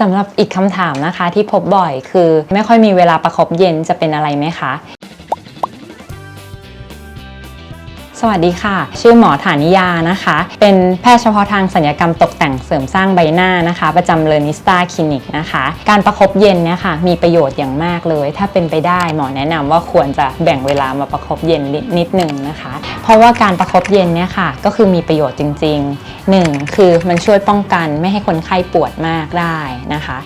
สำหรับอีกคำถามนะคะที่พบบ่อยคือ ไม่ค่อยมีเวลาประคบเย็นจะเป็นอะไรไหมคะ สวัสดีค่ะ ชื่อหมอฐานิยานะคะ เป็นแพทย์เฉพาะทางศัลยกรรมตกแต่งเสริมสร้างใบหน้านะคะ ประจำเลนิสตาคลินิกนะคะ การประคบเย็นเนี่ยค่ะมีประโยชน์อย่างมากเลย ถ้าเป็นไปได้หมอแนะนำว่าควรจะแบ่งเวลามาประคบเย็นนิดนึงนะคะ เพราะว่าการประคบเย็นเนี่ยค่ะก็คือมีประโยชน์จริงๆหนึ่งคือมันช่วยป้องกันไม่ให้คนไข้ปวดมากได้นะคะ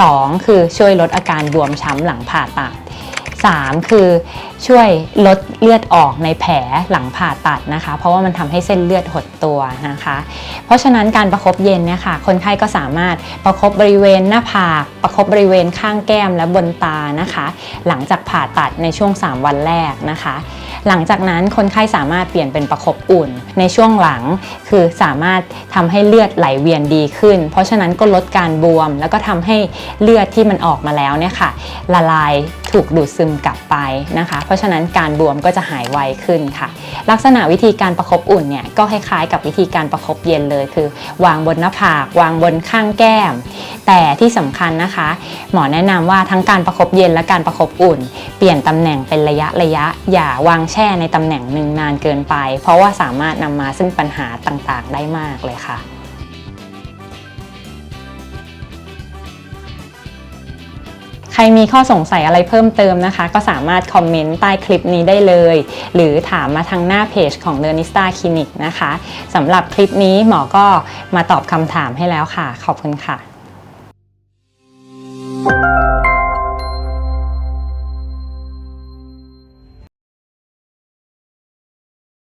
สองคือช่วยลดอาการบวมช้ำหลังผ่าตัด 3 คือช่วยลดเลือดออกในแผลหลังผ่าตัดนะคะ เพราะว่ามันทำให้เส้นเลือดหดตัวนะคะ เพราะฉะนั้นการประคบเย็นเนี่ยค่ะคนไข้ก็สามารถประคบบริเวณหน้าผากประคบบริเวณข้างแก้มและบนตานะคะ หลังจากผ่าตัดในช่วง 3 วันแรกนะคะ หลังจากนั้นคนไข้สามารถเปลี่ยนเป็นประคบอุ่น ในช่วงหลังคือสามารถทำให้เลือดไหลเวียนดีขึ้น เพราะฉะนั้นก็ลดการบวม แล้วก็ทำให้เลือดที่มันออกมาแล้วเนี่ยค่ะละลายถูกดูดซึมกลับไปนะคะ เพราะฉะนั้นการบวมก็จะหายไวขึ้นค่ะ ลักษณะวิธีการประคบอุ่นเนี่ยก็คล้ายๆกับวิธีการประคบเย็นเลยคือ วางบนหน้าผาก วางบนข้างแก้ม แต่ที่สำคัญนะคะ หมอแนะนำว่าทั้งการประคบเย็นและการประคบอุ่น เปลี่ยนตำแหน่งเป็นระยะระยะ อย่าวางแช่ในตำแหน่งหนึ่งนานเกินไป เพราะว่าสามารถนำมาซึ่งปัญหาต่างๆ ได้มากเลยค่ะใครมีข้อสงสัยอะไรเพิ่มเติมนะคะ ก็สามารถคอมเมนต์ใต้คลิปนี้ได้เลย หรือถามมาทางหน้าเพจของ l e r n i s t a Clinic นะคะสำหรับคลิปนี้หมอก็มาตอบคำถามให้แล้วค่ะ ขอบคุณค่ะ